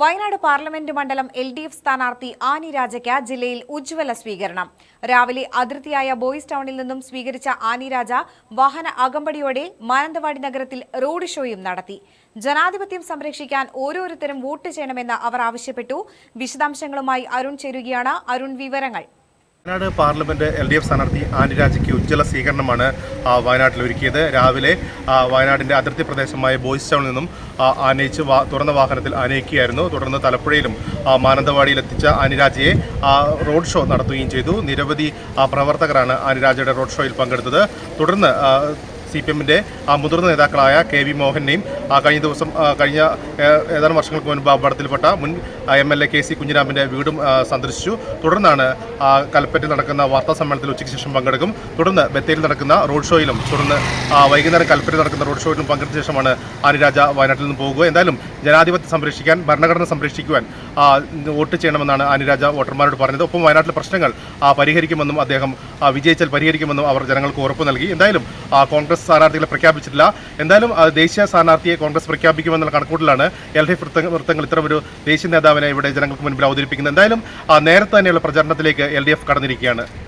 Wayanad parliament മണ്ഡലം L D F സ്ഥാനാർത്ഥി ആനി രാജയ്ക്ക് ജില്ലയിൽ ഉജ്ജ്വല സ്വീകരണം. രാവിലെ അതിർത്തിയായ ബോയ്സ് ടൗണിൽ നിന്നും സ്വീകരിച്ച ആനി രാജ വാഹന അകമ്പടിയോടെ മാനന്തവാടി നഗരത്തിൽ റോഡ് ഷോയും നടത്തി. ജനാധിപത്യം സംരക്ഷിക്കാൻ ഓരോരുത്തരും വോട്ട് ചെയ്യണമെന്ന് അവർ ആവശ്യപ്പെട്ടു. വിശദാംശങ്ങളുമായി അരുൺ ചേരുകയാണ്. അരുൺ വിവരങ്ങൾ. Wayanad parliament L D F സ്ഥാനാർത്ഥി ആനിരാജയ്ക്ക് ഉജ്ജ്വല സ്വീകരണമാണ് വയനാട്ടിൽ ഒരുക്കിയത്. രാവിലെ വയനാടിന്റെ അതിർത്തി പ്രദേശമായ ബോയ്സ് ടൗണിൽ നിന്നും ആനയിച്ച് തുറന്ന വാഹനത്തിൽ ആനയിക്കുകയായിരുന്നു. തുടർന്ന് തലപ്പുഴയിലും മാനന്തവാടിയിൽ എത്തിച്ച ആനിരാജയെ റോഡ് ഷോ നടത്തുകയും ചെയ്തു. നിരവധി പ്രവർത്തകരാണ് ആനിരാജയുടെ റോഡ് ഷോയിൽ പങ്കെടുത്തത്. തുടർന്ന് സി പി എമ്മിന്റെ മുതിർന്ന നേതാക്കളായ കെ വി മോഹനെയും ആ, കഴിഞ്ഞ ദിവസം കഴിഞ്ഞ ഏതാനും വർഷങ്ങൾക്ക് മുൻപ് അപകടത്തിൽപ്പെട്ട മുൻ M L A K C കുഞ്ഞിരാമന്റെ വീടും സന്ദർശിച്ചു. തുടർന്നാണ് കൽപ്പറ്റയിൽ നടക്കുന്ന വാർത്താ സമ്മേളനത്തിൽ ഉച്ചയ്ക്ക് ശേഷം പങ്കെടുക്കും. തുടർന്ന് ബത്തേരിയിൽ നടക്കുന്ന റോഡ് ഷോയിലും തുടർന്ന് വൈകുന്നേരം കൽപ്പറ്റയിൽ നടക്കുന്ന റോഡ് ഷോയിലും പങ്കെടുത്ത ശേഷമാണ് അനുരാജ വയനാട്ടിൽ നിന്ന് പോകുക. എന്തായാലും ജനാധിപത്യം സംരക്ഷിക്കാൻ ഭരണഘടന സംരക്ഷിക്കുവാൻ വോട്ട് ചെയ്യണമെന്നാണ് അനുരാജ വോട്ടർമാരോട് പറഞ്ഞത്. ഒപ്പം വയനാട്ടിലെ പ്രശ്നങ്ങൾ പരിഹരിക്കുമെന്നും അദ്ദേഹം വിജയിച്ചാൽ പരിഹരിക്കുമെന്നും അവർ ജനങ്ങൾക്ക് ഉറപ്പ് നൽകി. എന്തായാലും കോൺഗ്രസ് സ്ഥാനാർത്ഥികളെ പ്രഖ്യാപിച്ചിട്ടില്ല. എന്തായാലും ദേശീയ സ്ഥാനാർത്ഥിയെ കോൺഗ്രസ് പ്രഖ്യാപിക്കുമെന്നുള്ള കണക്കൂട്ടിലാണ് എൽ ഡി എഫ് വൃത്തങ്ങൾ ഇത്തരമൊരു ദേശീയ നേതാവിനെ ഇവിടെ ജനങ്ങൾക്ക് മുൻപിൽ അവതരിപ്പിക്കുന്നത്. എന്തായാലും നേരത്തെ തന്നെയുള്ള പ്രചരണത്തിലേക്ക് എൽ ഡി എഫ് കടന്നിരിക്കുകയാണ്.